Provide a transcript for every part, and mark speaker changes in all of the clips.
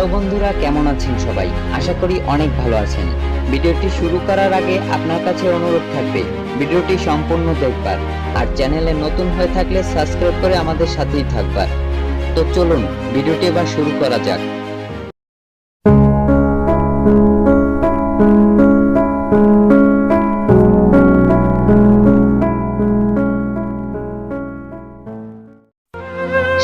Speaker 1: Hello বন্ধুরা, কেমন আছেন সবাই? আশা করি অনেক ভালো আছেন। ভিডিওটি শুরু করার আগে আপনার কাছে অনুরোধ থাকবে, ভিডিওটি সম্পূর্ণ দেখবার। আর চ্যানেলে নতুন হয়ে থাকলে সাবস্ক্রাইব করে আমাদের সাথেই থাকবার। তো চলুন, ভিডিওটি এবার শুরু করা যাক।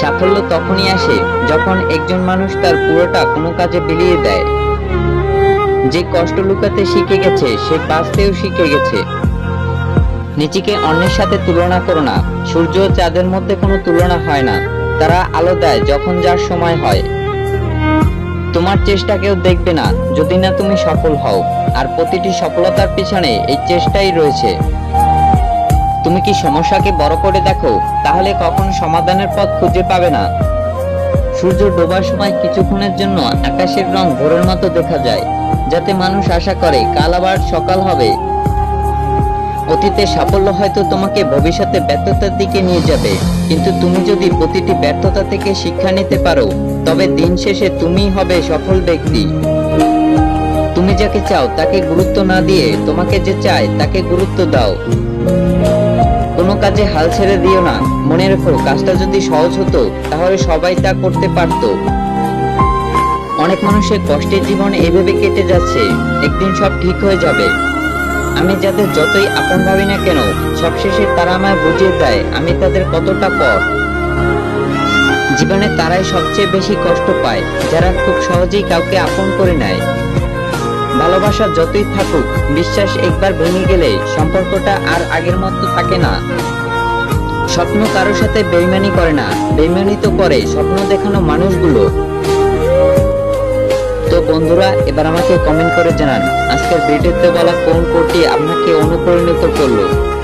Speaker 1: সাফল্য তখনই আসে যখন একজন মানুষ তার পুরোটা কোনো কাজে বিলিয়ে দেয়। যে কষ্ট লুকাতে শিখে গেছে, সে বাঁচতেও শিখে গেছে। নিজেকে অন্যের সাথে তুলনা করো না। সূর্য চাঁদের মধ্যে কোনো তুলনা হয় না। তারা আলো দেয় যখন যার সময় হয়। তোমার চেষ্টা কেউ দেখবে না, যদি না তুমি সফল হও। আর প্রতিটি সফলতার পিছনে এই চেষ্টাই রয়েছে। তুমি কি সমস্যাকে বড় করে দেখো? তাহলে কখনো সমাধানের পথ খুঁজে পাবে না? সূর্য ডোবার সময় কিছুক্ষণের জন্য আকাশের রং ভোরের মতো দেখা যায়, যাতে মানুষ আশা করে কাল আবার সকাল হবে। অতীতে সাফল্য হয়তো তোমাকে ভবিষ্যতে ব্যর্থতার দিকে নিয়ে যাবে, কিন্তু তুমি যদি প্রতিটি ব্যর্থতা থেকে শিক্ষা নিতে পারো, তবে দিন শেষে তুমিই হবে সফল ব্যক্তি। তুমি যাকে চাও তাকে গুরুত্ব না দিয়ে তোমাকে যে চায় তাকে গুরুত্ব দাও। কাজে হাল ছেড়ে দিও না। মনে রেখো কাজটা যদি সহজ হতো, তাহলে সবাই তা করতে পারত। অনেক মানুষের কষ্টের জীবন এভাবে কেটে যাচ্ছে, একদিন সব ঠিক হয়ে যাবে। আমি যাদের যতই আপন ভাবি না কেন, সবশেষে তারা আমায় বুঝিয়ে দেয়, আমি তাদের কতটা পর। জীবনে তারাই সবচেয়ে বেশি কষ্ট পায়, যারা খুব সহজেই কাউকে আপন করে নেয়। ভালোবাসা যতই থাকুক, বিশ্বাস একবার ভেঙে গেলে সম্পর্কটা আর আগের মতো থাকে না। স্বপ্ন কারোর সাথে বেইমানি করে না, বেইমানি তো করে স্বপ্ন দেখানো মানুষগুলো। তো বন্ধুরা, এবার আমাকে কমেন্ট করে জানান, আজকের ভিডিওতে বলা কোন কোডটি আপনাকে অনুপ্রাণিত করল?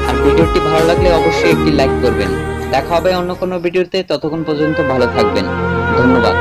Speaker 1: আর ভিডিওটি ভালো লাগলে অবশ্যই একটি লাইক করবেন। দেখা হবে অন্য কোনো ভিডিওতে, ততক্ষণ পর্যন্ত ভালো থাকবেন। ধন্যবাদ।